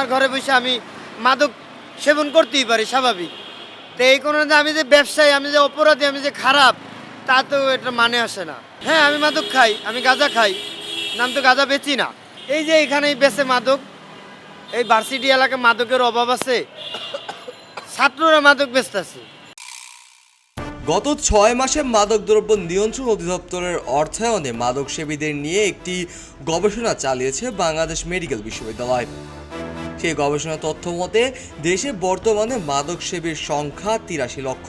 আমার ঘরে বসে আমি মাদক সেবন করতেই পারি, স্বাভাবিক। তো এই যে আমি যে ব্যবসায়ী, আমি যে অপরাধী, আমি যে খারাপ, তা তো এটা মানে আসে না। হ্যাঁ আমি মাদক খাই, আমি গাঁজা খাই, নাম তো গাঁজা বেচি না। এই যে এখানেই বেচে মাদক, এই ভার্সিটি এলাকায় মাদকের অভাব আছে, ছাত্ররা মাদক বেচতেছে। গত ছয় মাসে মাদকদ্রব্য নিয়ন্ত্রণ অধিদপ্তরের অর্থায়নে মাদক সেবীদের নিয়ে একটি গবেষণা চালিয়েছে বাংলাদেশ মেডিকেল বিশ্ববিদ্যালয়। সেই গবেষণা তথ্য মতে, দেশে বর্তমানে মাদক সেবীর সংখ্যা তিরাশি লক্ষ।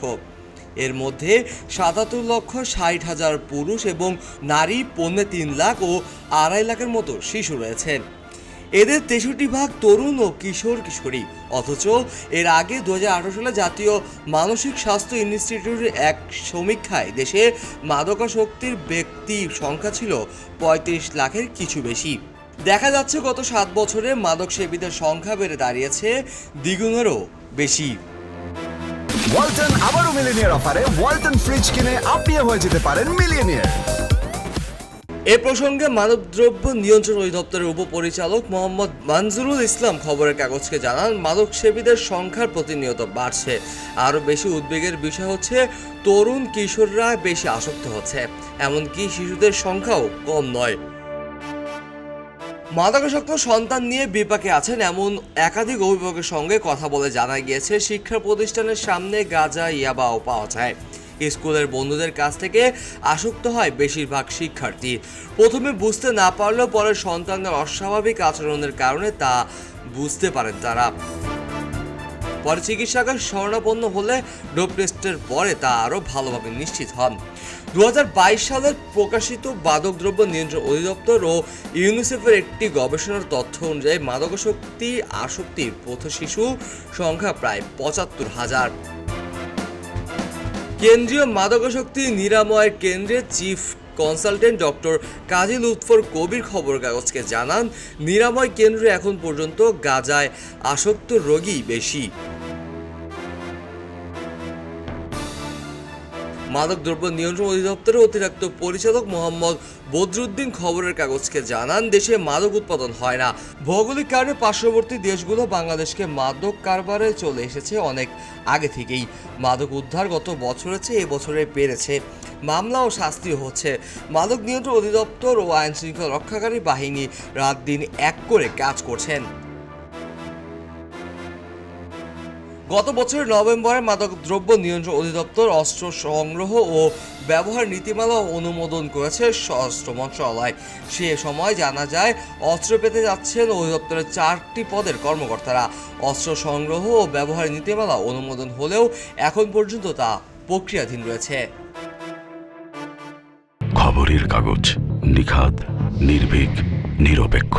এর মধ্যে সাতাত্তর লক্ষ ষাট হাজার পুরুষ এবং নারী পৌনে তিন লাখ ও আড়াই লাখের মতো শিশু রয়েছেন। এদের তেষট্টি ভাগ তরুণ ও কিশোর কিশোরী। অথচ এর আগে দু হাজার আঠেরো সালে জাতীয় মানসিক স্বাস্থ্য ইনস্টিটিউটের এক সমীক্ষায় দেশে মাদকাসক্তির ব্যক্তি সংখ্যা ছিল পঁয়ত্রিশ লাখের কিছু বেশি। দেখা যাচ্ছে গত সাত বছরে মাদক সেবীদের সংখ্যা বেড়ে দাঁড়িয়েছে দ্বিগুণেরও বেশি। ওয়ালটন আবারও মিলিনিয়ার অফারে ওয়ালটন ফ্রিজ কিনে আপনিও হয়ে যেতে পারেন মিলিয়নিয়ার। এ প্রসঙ্গে মাদকদ্রব্য নিয়ন্ত্রণ অধিদপ্তরের উপপরিচালক মোহাম্মদ মানজুরুল ইসলাম খবরের কাগজকে জানান মাদক সেবীদের সংখ্যার প্রতিনিয়ত বাড়ছে। আরও বেশি উদ্বেগের বিষয় হচ্ছে তরুণ কিশোররা বেশি আসক্ত হচ্ছে। এমনকি শিশুদের সংখ্যাও কম নয়। মাদকাসক্ত সন্তান নিয়ে বিপাকে আছেন এমন একাধিক অভিভাবকের সঙ্গে কথা বলে জানা গিয়েছে, শিক্ষা প্রতিষ্ঠানের সামনে গাঁজা, ইয়াবাও পাওয়া যায়। স্কুলের বন্ধুদের কাছ থেকে আসক্ত হয় বেশিরভাগ শিক্ষার্থী। প্রথমে বুঝতে না পারলেও পরে সন্তানের অস্বাভাবিক আচরণের কারণে তা বুঝতে পারেন তারা। পরে চিকিৎসকের শরণাপন্ন হলে ডোপ টেস্টের পরে তা আরও ভালোভাবে নিশ্চিত হন। দু সালের প্রকাশিত মাদকদ্রব্য নিয়ন্ত্রণ অধিদপ্তর ও ইউনিসেফের একটি গবেষণার তথ্য অনুযায়ী মাদকাসক্তি আসক্তির পথ শিশু সংখ্যা প্রায় পঁচাত্তর হাজার। কেন্দ্রীয় মাদকাসক্তি নিরাময় কেন্দ্রের chief consultant doctor Kazi Lutfar Kabir খবর কাগজকে জানান, নিরাময় কেন্দ্রে এখন পর্যন্ত গাজায় আসক্ত রোগী বেশি। মাদকদ্রব্য নিয়ন্ত্রণ অধিদপ্তরের অতিরিক্ত পরিচালক মোহাম্মদ বদরুদ্দিন খবরের কাগজকে জানান, দেশে মাদক উৎপাদন হয় না। ভৌগোলিক কারণে পার্শ্ববর্তী দেশগুলো বাংলাদেশকে মাদক কারবারে চলে এসেছে অনেক আগে থেকেই। মাদক উদ্ধার গত বছরের চেয়ে এবছরে বেড়েছে। মামলা ও শাস্তিও হচ্ছে। মাদক নিয়ন্ত্রণ অধিদপ্তর ও আইন শৃঙ্খলা রক্ষাকারী বাহিনী রাত দিন এক করে কাজ করছেন। গত বছরের নভেম্বরে মাদক দ্রব্য নিয়ন্ত্রণ অধিদপ্তর, অস্ত্র সংগ্রহ ও ব্যবহার নীতিমালা অনুমোদন করেছে স্বরাষ্ট্র মন্ত্রণালয়। সে সময় জানা যায়, অস্ত্র পেতে যাচ্ছেন অধিদপ্তরের চারটি পদের কর্মকর্তারা। অস্ত্র সংগ্রহ ও ব্যবহার নীতিমালা অনুমোদন হলেও এখন পর্যন্ত তা প্রক্রিয়াধীন রয়েছে। খবরের কাগজ নিখাদ, নির্ভীক, নিরপেক্ষ।